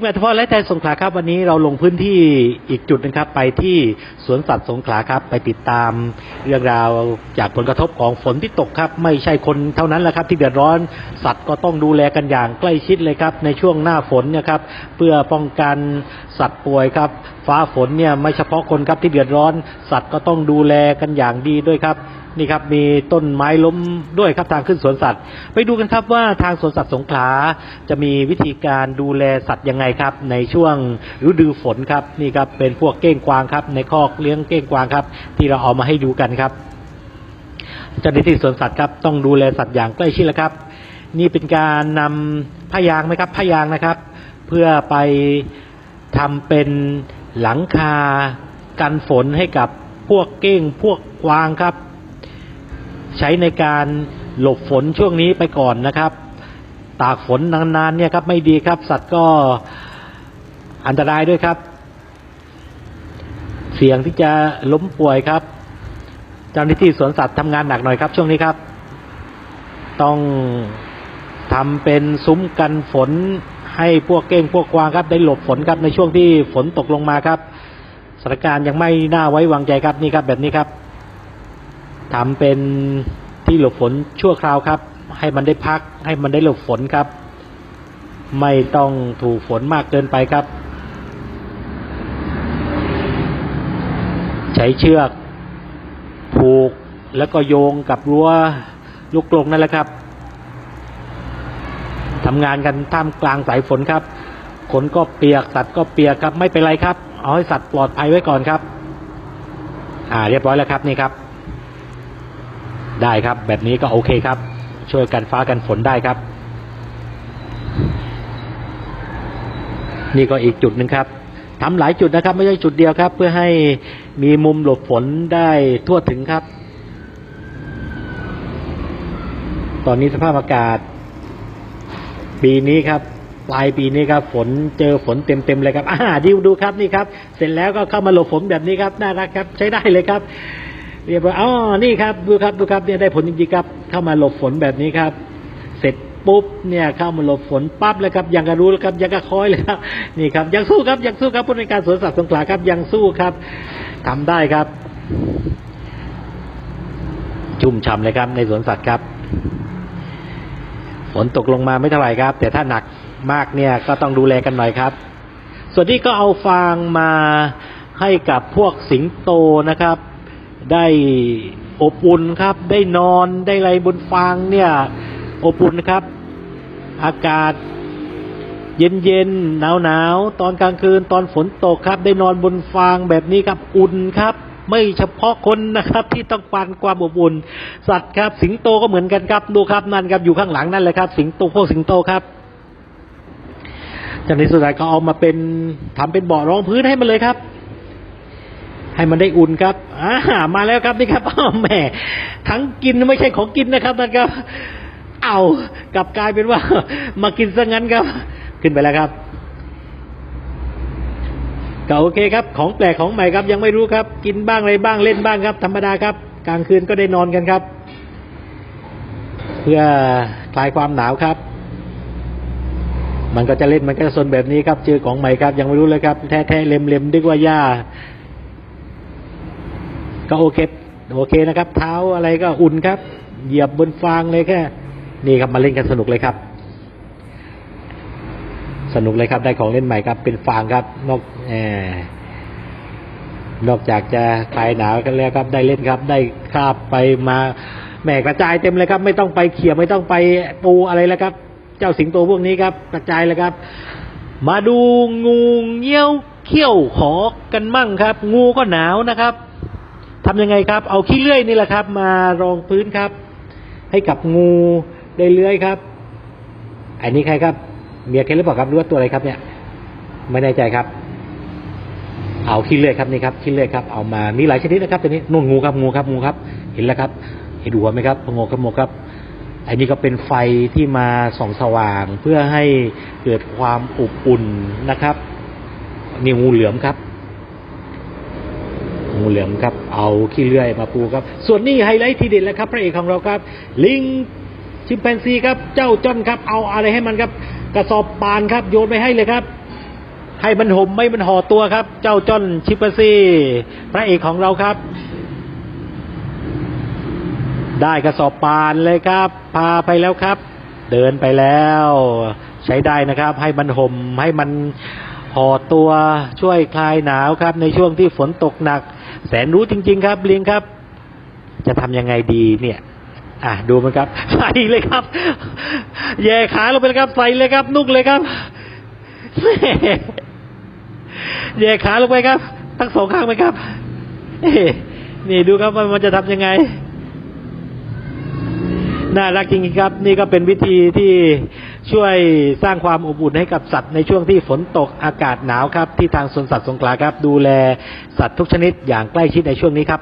มงานเฉพาะและแทนสงขลาครับวันนี้เราลงพื้นที่อีกจุดหนึงครับ ไปที่สวนสัตว์สงขลาครับ ไปติดตามเรื่องราวจากผลกระทบของฝนที่ตกครับ ไม่ใช่คนเท่านั้นแหละครับ ที่เดือดร้อนสัตว์ก็ต้องดูแลกันอย่างใกล้ชิดเลยครับ ในช่วงหน้าฝนนี่ยครับ เพื่อป้องกันสัตว์ป่วยครับ ฟ้าฝนเนี่ยไม่เฉพาะคนครับที่เดือดร้อน สัตว์ก็ต้องดูแลกันอย่างดีด้วยครับ นี่ครับมีต้นไม้ล้มด้วยครับทางขึ้นสวนสัตว์ ไปดูกันครับว่าทางสวนสัตว์สงขลาจะมีวิธีการดูแลสัตว์ยังไงครับ ในช่วงฤดูฝนครับนี่ครับเป็นพวกเก้งกวางครับ ในคอกเลี้ยงเก้งกวางครับ ที่เราเอามาให้ดูกันครับเจ้าหน้าที่สวนสัตว์ครับต้องดูแลสัตว์อย่างใกล้ชิดแล้วครับ นี่เป็นการนำผ้ายางไหมครับผ้ายางนะครับ เพื่อไปทำเป็นหลังคากันฝนให้กับพวกเก้งพวกกวางครับ ใช้ในการหลบฝนช่วงนี้ไปก่อนนะครับ ตากฝนนานๆเนี่ยครับไม่ดีครับ สัตว์ก็อันตรายด้วยครับ เสี่ยงที่จะล้มป่วยครับเจ้าหน้าที่สวนสัตว์ทำงานหนักหน่อยครับ ช่วงนี้ครับ ต้องทำเป็นซุ้มกันฝนให้พวกเก้งพวกกวางครับ ได้หลบฝนครับในช่วงที่ฝนตกลงมาครับสถานการณ์ยังไม่น่าไว้วางใจครับนี่ครับ แบบนี้ครับ ทำเป็นที่หลบฝนชั่วคราวครับ ให้มันได้พัก ให้มันได้หลบฝนครับ ไม่ต้องถูกฝนมากเกินไปครับ ใช้เชือกผูกแล้วก็โยงกับรั้วลูกกลงนั่นแหละครับทำงานกันท่ามกลางสายฝนครับฝนก็เปียกสัตว์ก็เปียกครับ ไม่เป็นไรครับ เอาให้สัตว์ปลอดภัยไว้ก่อนครับ อ่า เรียบร้อยแล้วครับนี่ครับ ได้ครับ แบบนี้ก็โอเคครับ ช่วยกันฟ้ากันฝนได้ครับ นี่ก็อีกจุดหนึ่งครับทำหลายจุดนะครับ ไม่ใช่จุดเดียวครับ เพื่อให้มีมุมหลบฝนได้ทั่วถึงครับ ตอนนี้สภาพอากาศ ปีนี้ครับปลายปีนี้ครับฝนเจอฝนเต็มๆเลยครับอ่าดิวดูครับนี่ครับ เสร็จแล้วก็เข้ามาหลบฝนแบบนี้ครับน่ารักครับ ใช้ได้เลยครับ เรียบร้อยอ๋อนี่ครับดูครับดูครับเนี่ยได้ผลจริงๆครับ เข้ามาหลบฝนแบบนี้ครับ เสร็จปุ๊บเนี่ยเข้ามาหลบฝนปั๊บเลยครับยังกระรู้แล้วครับยังกระคอยเลยครับนี่ครับยังสู้ครับยังสู้ครับผู้ในการสวนสัตว์สงขลาครับยังสู้ครับทำได้ครับ ชุ่มฉ่ำเลยครับ ในสวนสัตว์ครับฝนตกลงมาไม่เท่าไหร่ครับ แต่ถ้าหนักมากเนี่ยก็ต้องดูแลกันหน่อยครับ ส่วนนี้ก็เอาฟางมาให้กับพวกสิงโตนะครับ ได้อบอุ่นครับ ได้นอนได้อะไรบนฟางเนี่ยอบอุ่นครับ อากาศ เย็นเย็นหนาวหนาวๆตอนกลางคืนตอนฝนตกครับ ได้นอนบนฟางแบบนี้ครับอุ่นครับ ไม่เฉพาะคนนะครับ ที่ต้องการความอบอุ่น สัตว์ครับ สิงโตก็เหมือนกันครับดูครับนั่นครับอยู่ข้างหลังนั่นเลยครับ สิงโตพวกสิงโตครับจากในสุดท้ายก็เอามาเป็นทำเป็นเบาะรองพื้นให้มันเลยครับ ให้มันได้อุ่นครับอ่ามาแล้วครับนี่ครับอ้าวแหมทั้งกินไม่ใช่ของกินนะครับนั่นครับ เอากลับกลายเป็นว่า มากินซะงั้นครับ ขึ้นไปแล้วครับก็โอเคครับ ของแปลกของใหม่ครับ ยังไม่รู้ครับ กินบ้างอะไรบ้างเล่นบ้างครับ ธรรมดาครับ กลางคืนก็ได้นอนกันครับ เพื่อคลายความหนาวครับ มันก็จะเล่นมันก็จะซนแบบนี้ครับเจอของใหม่ครับ ยังไม่รู้เลยครับ แท้ๆเล็มๆดึกว่าหญ้า ก็โอเคโอเคนะครับ เท้าอะไรก็อุ่นครับ เหยียบบนฟางเลยแค่ นี่ครับมาเล่นกันสนุกเลยครับ สนุกเลยครับได้ของเล่นใหม่ครับ เป็นฟางครับ นอกแอนอกจากจะคลายหนาวกันแล้วครับ ได้เล่นครับ ได้คาบไปมาแหมกระจายเต็มเลยครับ ไม่ต้องไปเขี่ยไม่ต้องไปปูอะไรแล้วครับ เจ้าสิงโตพวกนี้ครับ กระจายเลยครับ มาดูงูเงี้ยวเขี้ยวขอกันมั่งครับ งูก็หนาวนะครับ ทำยังไงครับ เอาขี้เลื่อยนี่แหละครับ มารองพื้นครับ ให้กับงูได้เลื้อยครับ อันนี้ใครครับ เมียเคหรือเปล่าครับรือว่าตัวอะไรครับเนี่ย ไม่แน่ใจครับ เอาขี้เลื่อยครับนี่ครับขี้เลื่อยครับ เอามามีหลายชนิดนะครับตัวนี้นุ่นงูครับงูครับงูครับ เห็นแล้วครับ เห็นหัวไหมครับพงกขโมกครับ อันนี้ก็เป็นไฟที่มาส่องสว่างเพื่อให้เกิดความอบอุ่นนะครับนี่งูเหลือมครับ งูเหลือมครับ เอาขี้เลื่อยมาปูครับ ส่วนนี้ไฮไลท์ทีเด็ดแล้วครับ พระเอกของเราครับ ลิงชิมแปนซีครับ เจ้าจ้อนครับ เอาอะไรให้มันครับ กระสอบปานครับ โยนไปให้เลยครับ ให้มันห่มไม่มันห่อตัวครับ เจ้าจ้อนชิปเปอร์ซี พระเอกของเราครับ ได้กระสอบปานเลยครับ พาไปแล้วครับ เดินไปแล้ว ใช้ได้นะครับ ให้มันห่มให้มันห่อตัวช่วยคลายหนาวครับในช่วงที่ฝนตกหนัก แสนรู้จริง ๆ ครับเลียงครับ จะทำยังไงดีเนี่ย อะดูมันครับ ใส่เลยครับ แย่ขาลงไปเลยครับ ใส่เลยครับ นุ่งเลยครับแย่ขาลงไปครับ ทั้งสองข้างไหมครับนี่ดูครับว่ามันจะทำยังไงน่ารักจริงๆครับ นี่ก็เป็นวิธีที่ ช่วยสร้างความอบอุ่นให้กับสัตว์ในช่วงที่ฝนตกอากาศหนาวครับ ที่ทางสวนสัตว์สงขลาครับ ดูแลสัตว์ทุกชนิดอย่างใกล้ชิดในช่วงนี้ครับ